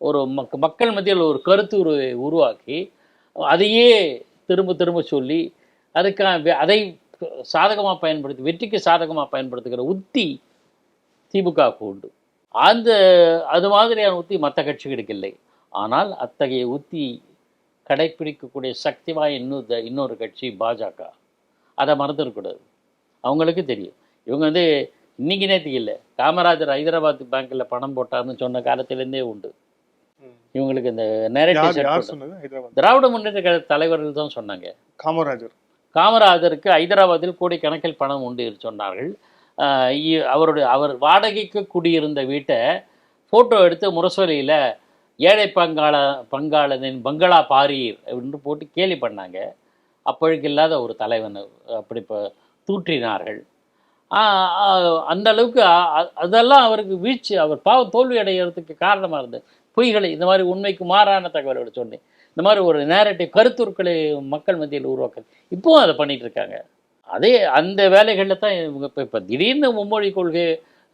ஒரு மக் மக்கள் மத்தியில் ஒரு கருத்து உருவாக்கி அதையே திரும்ப திரும்ப சொல்லி அதுக்காக அதை சாதகமாக பயன்படுத்தி வெற்றிக்கு சாதகமாக பயன்படுத்துகிற உத்தி திமுகவுக்கு உண்டு. அந்த அது மாதிரியான உத்தி மற்ற கட்சிகளுக்கு இல்லை. ஆனால் அத்தகைய உத்தி கடைப்பிடிக்கக்கூடிய சக்திவாய் இன்னொரு இன்னொரு கட்சி பாஜக. அதை மறந்துடக்கூடாது அவங்களுக்கு தெரியும். இவங்க வந்து இன்னைக்கு நேற்றுக்கு இல்லை. காமராஜர் ஹைதராபாத் பேங்க்கில் பணம் போட்டார்னு சொன்ன காலத்திலேருந்தே உண்டு. இவங்களுக்கு இந்த ஹைதராபாத். திராவிட முன்னேற்ற கழக தலைவர்கள் தான் சொன்னாங்க. காமராஜர். காமராஜருக்கு ஹைதராபாத்தில் கோடிக்கணக்கில் பணம் உண்டு சொன்னார்கள். இ- அவருடைய அவர் வாடகைக்கு குடியிருந்த வீட்டை ஃபோட்டோ எடுத்து முரசொலியில் ஏழை பங்காள பங்காளனின் பங்களா பாரீர் அப்படின்னு போட்டு கேலி பண்ணாங்க. அப்பொழுது இல்லாத ஒரு தலைவன் அப்படி இப்போ தூற்றினார்கள். அந்த அளவுக்கு அதெல்லாம் அவருக்கு வீழ்ச்சி அவர் பாவ தோல்வி அடைகிறதுக்கு காரணமாக இருந்தது. பொய்களை இந்த மாதிரி உண்மைக்கு மாறான தகவலோட சொன்னேன். இந்த மாதிரி ஒரு நேரட்டிவ் கருத்துருக்களை மக்கள் மத்தியில் உருவாக்குது இப்போவும் அதை பண்ணிகிட்டு இருக்காங்க. அதே அந்த வேலைகளில் தான் இவங்க இப்போ இப்போ திடீர்னு மும்மொழி கொள்கை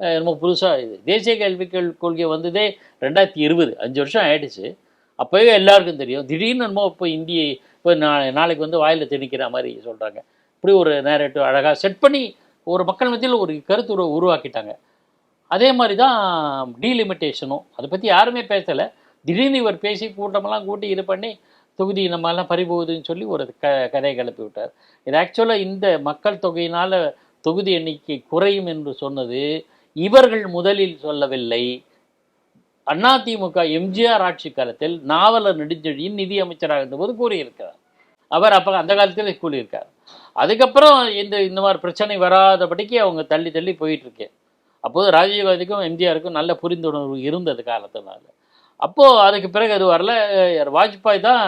என்னமோ புதுசாக இது. தேசிய கல்விக் கொள்கை வந்ததே ரெண்டாயிரத்தி இருபது அஞ்சு வருஷம் ஆயிடுச்சு. அப்போவே எல்லாருக்கும் தெரியும். திடீர்னு என்னமோ இப்போ இந்திய இப்போ நா நாளைக்கு வந்து வாயில் திணிக்கிற மாதிரி சொல்கிறாங்க இப்படி ஒரு நேரட்டிவ் அழகாக செட் பண்ணி ஒரு மக்கள் மத்தியில் ஒரு கருத்து உருவாக்கிட்டாங்க. அதே மாதிரி தான் டீலிமிட்டேஷனும் அதை பற்றி யாருமே பேசலை. திடீர்னு இவர் பேசி கூட்டமெல்லாம் கூட்டி இது பண்ணி தொகுதி நம்மெல்லாம் பறிபோகுதுன்னு சொல்லி ஒரு க கதையை கிளப்பி விட்டார் இது ஆக்சுவலாக இந்த மக்கள் தொகையினால் தொகுதி எண்ணிக்கை குறையும் என்று சொன்னது இவர்கள் முதலில் சொல்லவில்லை. அதிமுக எம்ஜிஆர் ஆட்சி காலத்தில் நாவலர் நெடுஞ்செழியின் நிதி அமைச்சராக இருந்தபோது கூறியிருக்கிறார். அவர் அப்போ அந்த காலத்தில் கூறியிருக்கார். அதுக்கப்புறம் இந்த இந்த மாதிரி பிரச்சனை வராதபடிக்கு அவங்க தள்ளி தள்ளி போயிட்டுருக்கேன் அப்போது ராஜீவ்காந்திக்கும் எம்ஜிஆருக்கும் நல்ல புரிந்துணர்வு இருந்தது காலத்தினால. அப்போது அதுக்கு பிறகு அது வரல. வாஜ்பாய் தான்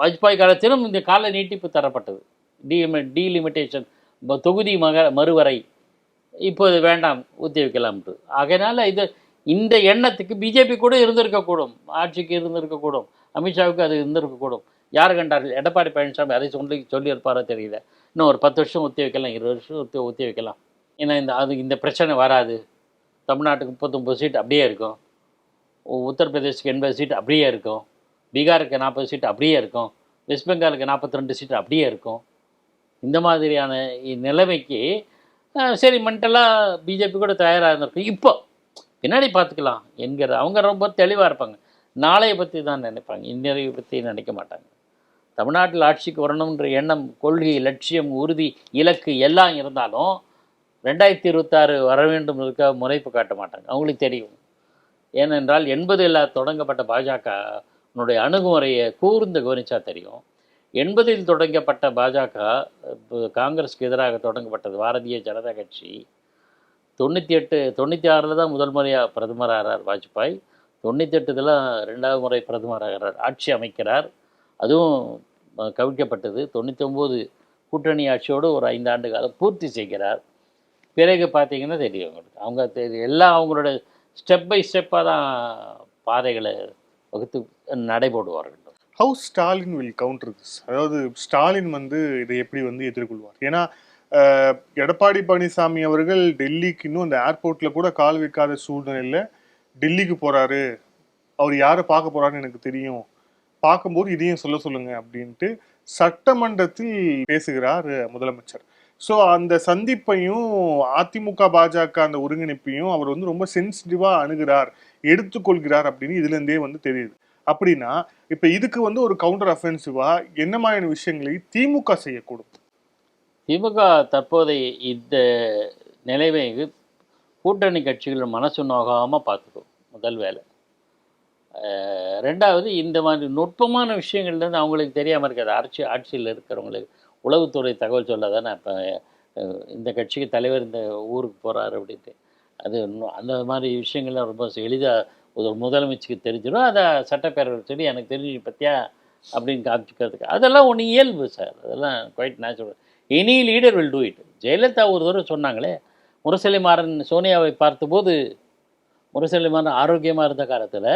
வாஜ்பாய் காலத்திலும் இந்த கால நீட்டிப்பு தரப்பட்டது. டிஎம் டீலிமிட்டேஷன் தொகுதி மக மறுவரை. இப்போது வேண்டாம் ஊற்றி வைக்கலாம்ன்று அதனால் இது இந்த எண்ணத்துக்கு பிஜேபி கூட இருந்திருக்கக்கூடும். ஆட்சிக்கு இருந்திருக்கக்கூடும். அமித்ஷாவுக்கு அது இருந்திருக்கக்கூடும். யார் கண்டார்கள்? எடப்பாடி பழனிசாமி அதை சொல்லி சொல்லியிருப்பாரோ தெரியல. இன்னும் ஒரு பத்து வருஷம் ஒத்தி வைக்கலாம் இருபது வருஷம் ஒத்தி ஒத்தி வைக்கலாம் ஏன்னா இந்த அது இந்த பிரச்சனை வராது. தமிழ்நாட்டுக்கு முப்பத்தொம்பது சீட் அப்படியே இருக்கும். உத்தரப்பிரதேஷ்க்கு எண்பது சீட் அப்படியே இருக்கும். பீகாருக்கு நாற்பது சீட் அப்படியே இருக்கும். வெஸ்ட் பெங்காலுக்கு நாற்பத்தி ரெண்டு சீட் அப்படியே இருக்கும். இந்த மாதிரியான நிலைமைக்கு சரி மென்டலாக பிஜேபி கூட தயாராக இருந்திருக்கும். இப்போ பின்னாடி பார்த்துக்கலாம் என்கிற அவங்க ரொம்ப தெளிவாக இருப்பாங்க. நாளைய பற்றி தான் நினைப்பாங்க. இந்நிலையை பற்றி நினைக்க மாட்டாங்க. தமிழ்நாட்டில் ஆட்சிக்கு வரணுன்ற எண்ணம் கொள்கை லட்சியம் உறுதி இலக்கு எல்லாம் இருந்தாலும் ரெண்டாயிரத்தி இருபத்தாறு வர வேண்டும் இருக்க முறைப்பு காட்ட மாட்டாங்க. அவங்களுக்கு தெரியும். ஏனென்றால் எண்பதில் தொடங்கப்பட்ட பாஜகனுடைய அணுகுமுறையை கூர்ந்து கவனித்தா தெரியும். எண்பதில் தொடங்கப்பட்ட பாஜக இப்போ காங்கிரஸ்க்கு எதிராக தொடங்கப்பட்டது பாரதிய ஜனதா கட்சி. தொண்ணூற்றி எட்டு தொண்ணூற்றி ஆறில் தான் முதல் முறையாக பிரதமர் ஆகிறார் வாஜ்பாய். தொண்ணூற்றி எட்டுல ரெண்டாவது முறை பிரதமர் ஆகிறார் ஆட்சி அமைக்கிறார். அதுவும் கவிழ்க்கப்பட்டது. தொண்ணூற்றி ஒம்பது கூட்டணி ஆட்சியோடு ஒரு ஐந்து ஆண்டு காலம் பூர்த்தி செய்கிறார். பிறகு பார்த்தீங்கன்னா தெரியும் அவங்களுக்கு அவங்க தெரி- எல்லாம் அவங்களோட ஸ்டெப் பை ஸ்டெப்பாக தான் பாதைகளை வகுத்து நடைபோடுவார்கள். How Stalin will counter this அதாவது ஸ்டாலின் வந்து இதை எப்படி வந்து எதிர்கொள்வார்? ஏன்னா எடப்பாடி பழனிசாமி அவர்கள் டெல்லிக்கு இன்னும் அந்த ஏர்போர்ட்டில் கூட கால் வைக்காத சூழ்நிலையில் டெல்லிக்கு போகிறாரு அவர் யாரை பார்க்க போகிறாருன்னு எனக்கு தெரியும். பார்க்கும்போது இதையும் சொல்ல சொல்லுங்க அப்படின்ட்டு சட்டமன்றத்தில் பேசுகிறார் முதலமைச்சர். ஸோ அந்த சந்திப்பையும் அதிமுக பாஜக அந்த ஒருங்கிணைப்பையும் அவர் வந்து ரொம்ப சென்சிட்டிவாக அணுகிறார் எடுத்துக்கொள்கிறார் அப்படின்னு இதுலேருந்தே வந்து தெரியுது. அப்படின்னா இப்போ இதுக்கு வந்து ஒரு கவுண்டர் அஃபென்சிவாக என்ன மாதிரியான விஷயங்களை திமுக செய்யக்கூடும்? திமுக தற்போதைய இந்த நிலைமை கூட்டணி கட்சிகள் மனசு நோகாமல் பார்த்துக்கும் முதல் வேலை ரெண்டாவது இந்த மாதிரி நுட்பமான விஷயங்கள்லேருந்து அவங்களுக்கு தெரியாமல் இருக்காது ஆட்சி ஆட்சியில் இருக்கிறவங்களுக்கு. உளவுத்துறை தகவல் சொல்லாதானே இப்போ இந்த கட்சிக்கு தலைவர் இந்த ஊருக்கு போகிறாரு அப்படின்ட்டு. அது அந்த மாதிரி விஷயங்கள்லாம் ரொம்ப எளிதாக ஒரு முதலமைச்சருக்கு தெரிஞ்சிடும். அதை சட்டப்பேரவை சொல்லி எனக்கு தெரிஞ்சு பற்றியா அப்படின்னு காமிச்சிக்கிறதுக்கு. அதெல்லாம் ஒன்று இயல்பு சார். அதெல்லாம் quite natural any leader will do it Jayalalithaa ஒரு தடவை சொன்னாங்களே முரசொலி மாறன் சோனியாவை பார்த்தபோது முரசொலி மாறன் ஆரோக்கியமாக இருந்த காலத்தில்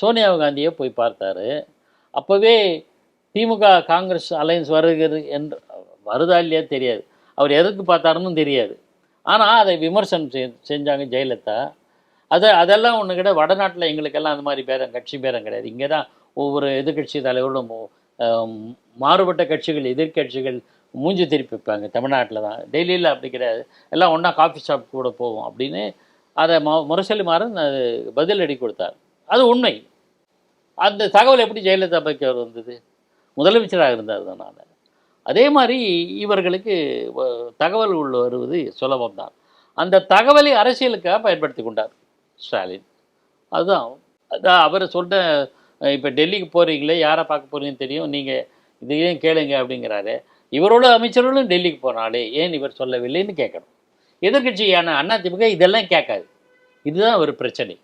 சோனியா காந்தியை போய் பார்த்தாரு. அப்போவே திமுக காங்கிரஸ் அலையன்ஸ் வருகிறது என்று வருதா இல்லையா தெரியாது. அவர் எதுக்கு பார்த்தாருன்னு தெரியாது. ஆனால் அதை விமர்சனம் செய் செஞ்சாங்க ஜெயலலிதா. அதை அதெல்லாம் ஒன்று கிடையாது. வடநாட்டில் எங்களுக்கெல்லாம் அந்த மாதிரி பேரம் கட்சி பேரம் கிடையாது. இங்கே தான் ஒவ்வொரு எதிர்க்கட்சி தலைவர்களும் மாறுபட்ட கட்சிகள் எதிர்க்கட்சிகள் மூஞ்சி திருப்பி வைப்பாங்க. தமிழ்நாட்டில் தான். டெல்லியில் அப்படி கிடையாது. எல்லாம் ஒன்றா காஃபி ஷாப் கூட போவோம் அப்படின்னு அதை ம முரசொலி மாறன் அது பதிலடி கொடுத்தார். அது உண்மை. அந்த தகவல் எப்படி ஜெயலலிதா பற்றி அவர் வந்தது? முதலமைச்சராக இருந்தார் அதனால் அதே மாதிரி இவர்களுக்கு தகவல் உள்ள வருவது சுலபம் தான் அந்த தகவலை அரசியலுக்காக பயன்படுத்தி கொண்டார் ஸ்டாலின். அதுதான். அதான் அவர் சொன்ன இப்போ டெல்லிக்கு போகிறீங்களே யாரை பார்க்க போகிறீங்கன்னு தெரியும். நீங்கள் இதையும் கேளுங்க அப்படிங்கிறாரு. இவரோட அமைச்சர்களும் டெல்லிக்கு போனாலே ஏன் இவர் சொல்லவில்லைன்னு கேட்கணும். எதிர்க்கட்சியான அதிமுக இதெல்லாம் கேட்காது. இதுதான் ஒரு பிரச்சனை.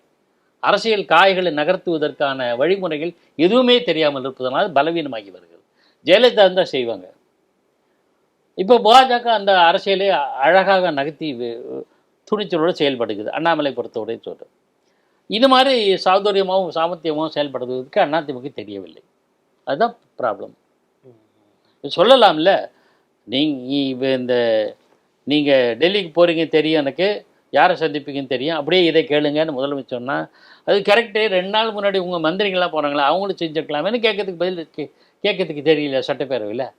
அரசியல் காய்களை நகர்த்துவதற்கான வழிமுறைகள் எதுவுமே தெரியாமல் இருப்பதனால் பலவீனமாகி வருகிறது. ஜெயலலிதா தான் செய்வாங்க. இப்போ பாஜக அந்த அரசியலை அழகாக நகர்த்தி துணிச்சலோடு செயல்படுகிறது. அண்ணாமலை பொறுத்தவரை சொல்கிறேன் இது மாதிரி சாதுரியமாகவும் சாமர்த்தியமாகவும் செயல்படுவதற்கு அதிமுக தெரியவில்லை. அதுதான் ப்ராப்ளம் சொல்லலாம்ல. நீங்கள் இந்த நீங்கள் டெல்லிக்கு போகிறீங்க தெரியும் எனக்கு. யாரை சந்திப்பீங்கன்னு தெரியும். அப்படியே இதை கேளுங்கன்னு முதலமைச்சர் சொன்னால் அது கரெக்டு ரெண்டு நாள் முன்னாடி உங்கள் மந்திரிகள்லாம் போகிறாங்களா அவங்களும் செஞ்சுருக்கலாமேன்னு கேட்கறதுக்கு பதில் கே- கேட்கறதுக்கு தெரியல சட்டப்பேரவையில்.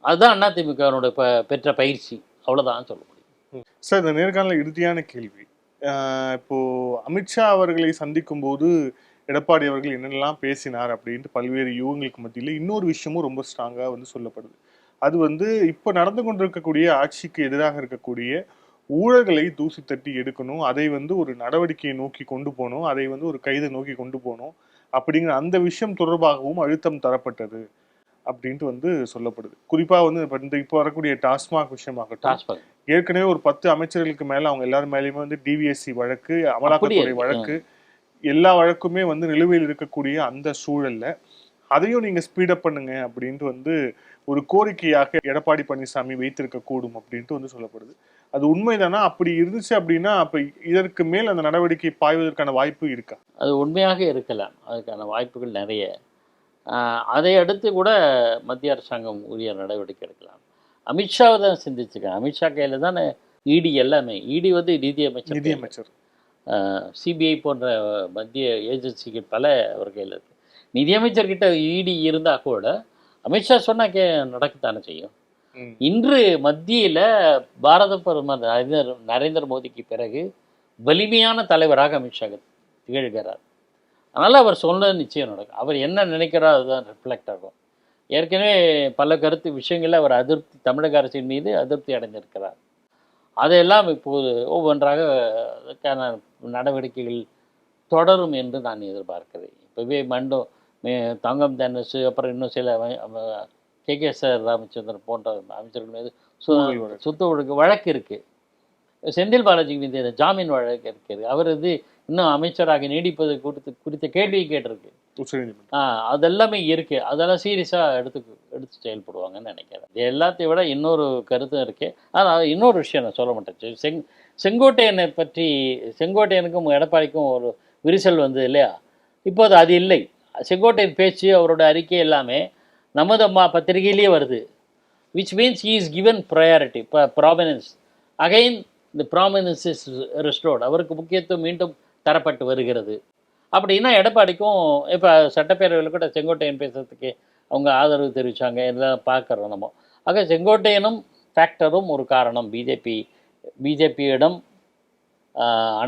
அதுதான் அதிமுகவினோட ப பெற்ற பயிற்சி. அவ்வளோதான் சொல்ல முடியும். சார் இந்த நேர்காணல இறுதியான கேள்வி. இப்போது அமித்ஷா அவர்களை சந்திக்கும் போது எடப்பாடி அவர்கள் என்னெல்லாம் பேசினார் அப்படின்ட்டு பல்வேறு யூகங்களுக்கு மத்தியில் இன்னொரு விஷயமும் ரொம்ப ஸ்ட்ராங்காக வந்து சொல்லப்படுது. அது வந்து இப்போ நடந்து கொண்டிருக்கக்கூடிய ஆட்சிக்கு எதிராக இருக்கக்கூடிய ஊழல்களை தூசி தட்டி எடுக்கணும் அதை வந்து ஒரு நடவடிக்கையை நோக்கி கொண்டு போகணும் அதை வந்து ஒரு கைதை நோக்கி கொண்டு போகணும் அப்படிங்கிற அந்த விஷயம் தொடர்பாகவும் அழுத்தம் தரப்பட்டது அப்படின்ட்டு வந்து சொல்லப்படுது குறிப்பா வந்து இப்ப இந்த இப்போ வரக்கூடிய டாஸ்மாக் விஷயமாகட்டும் ஏற்கனவே ஒரு பத்து அமைச்சர்களுக்கு மேல அவங்க எல்லாரும் மேலேயுமே வந்து டிவிஎஸ்சி வழக்கு அமலாக்கத்துறை. வழக்கு எல்லா வழக்குமே வந்து நிலுவையில் இருக்கக்கூடிய அந்த சூழல்ல அதையும் நீங்க ஸ்பீடப் பண்ணுங்க அப்படின்ட்டு வந்து ஒரு கோரிக்கையாக எடப்பாடி பழனிசாமி வைத்திருக்க கூடும் அப்படின்ட்டு வந்து சொல்லப்படுது. அது உண்மைதானா? அப்படி இருந்துச்சு அப்படின்னா அப்ப இதற்கு மேல் அந்த நடவடிக்கை பாய்வதற்கான வாய்ப்பு இருக்கா? அது உண்மையாக இருக்கலாம். அதுக்கான வாய்ப்புகள் நிறைய. அதை அடுத்து கூட மத்திய அரசாங்கம் உரிய நடவடிக்கை எடுக்கலாம். அமித்ஷாவை தான் சிந்திச்சுக்கேன். அமித்ஷா கையில் தானே இடி எல்லாமே. இடி வந்து நிதியமைச்சர். நிதியமைச்சர். சிபிஐ போன்ற மத்திய ஏஜென்சிகள் பல அவர் கையில் இருக்கு. நிதியமைச்சர்கிட்ட இடி இருந்தால் கூட அமித்ஷா சொன்னால் கே நடக்கத்தானே செய்யும். இன்று மத்தியில் பாரத பிரதமர் நரேந்திர நரேந்திர மோடிக்கு பிறகு வலிமையான தலைவராக அமித்ஷா திகழ்கிறார். அதனால் அவர் சொன்னது நிச்சயம் நடக்கும். அவர் என்ன நினைக்கிறாரோ அதுதான் ரிஃப்ளெக்ட் ஆகும். ஏற்கனவே பல கருத்து விஷயங்களில் அவர் அதிருப்தி தமிழக அரசின் மீது அதிருப்தி அடைந்திருக்கிறார். அதையெல்லாம் இப்போது ஒவ்வொன்றாக நடவடிக்கைகள் தொடரும் என்று நான் எதிர்பார்க்கிறேன். இப்போவே மண்டோ தங்கம் தனுசு அப்புறம் இன்னும் சில கே கே சார் ராமச்சந்திரன் போன்ற அமைச்சர்கள் மீது சு-. சொத்து வழக்கு. வழக்கு இருக்குது செந்தில் பாலாஜி மீது ஜாமீன் வழக்கு இருக்குது அவர் இது இன்னும் அமைச்சராக நீடிப்பது குறித்து குறித்த கேள்வியை கேட்டிருக்கு. ஆ அதெல்லாமே இருக்கு. அதெல்லாம் சீரியஸாக எடுத்து எடுத்து செயல்படுவாங்கன்னு நினைக்கிறேன். இது எல்லாத்தையும் விட இன்னொரு கருத்தும் இருக்கு. ஆனால் இன்னொரு விஷயம் நான் சொல்ல மாட்டேன். செங் செங்கோட்டையனை பற்றி செங்கோட்டையனுக்கும் எடப்பாடிக்கும் ஒரு விரிசல் வந்தது இல்லையா? இப்போது அது இல்லை. செங்கோட்டையன் பேச்சு அவரோட அறிக்கை எல்லாமே நமது அம்மா பத்திரிகையிலேயே வருது. Which means is given given priority prominence again இந்த ப்ராமினன்ஸ் இஸ் ரெஸ்டோர்ட் அவருக்கு முக்கியத்துவம் மீண்டும் தரப்பட்டு வருகிறது. அப்படின்னா எடப்பாடிக்கும் இப்போ சட்டப்பேரவையில் கூட செங்கோட்டையன் பேசுறதுக்கு அவங்க ஆதரவு தெரிவித்தாங்க எல்லாம் பார்க்குறோம் நம்ம. ஆக செங்கோட்டையனும் ஃபேக்டரும் ஒரு காரணம். பிஜேபி பிஜேபியிடம்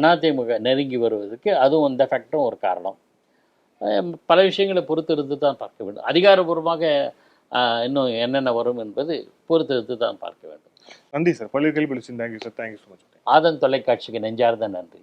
அதிமுக நெருங்கி வருவதற்கு அதுவும் இந்த ஃபேக்டரும் ஒரு காரணம். பல விஷயங்களை பொறுத்திருந்து தான் பார்க்க வேண்டும். அதிகாரபூர்வமாக இன்னும் என்னென்ன வரும் என்பது பொறுத்திருந்து தான் பார்க்க வேண்டும். நன்றி சார். பல்வேறு கேள்வி thank you sir thank you so much Aadhan தொலைக்காட்சிக்கு நெஞ்சார்ந்த நன்றி.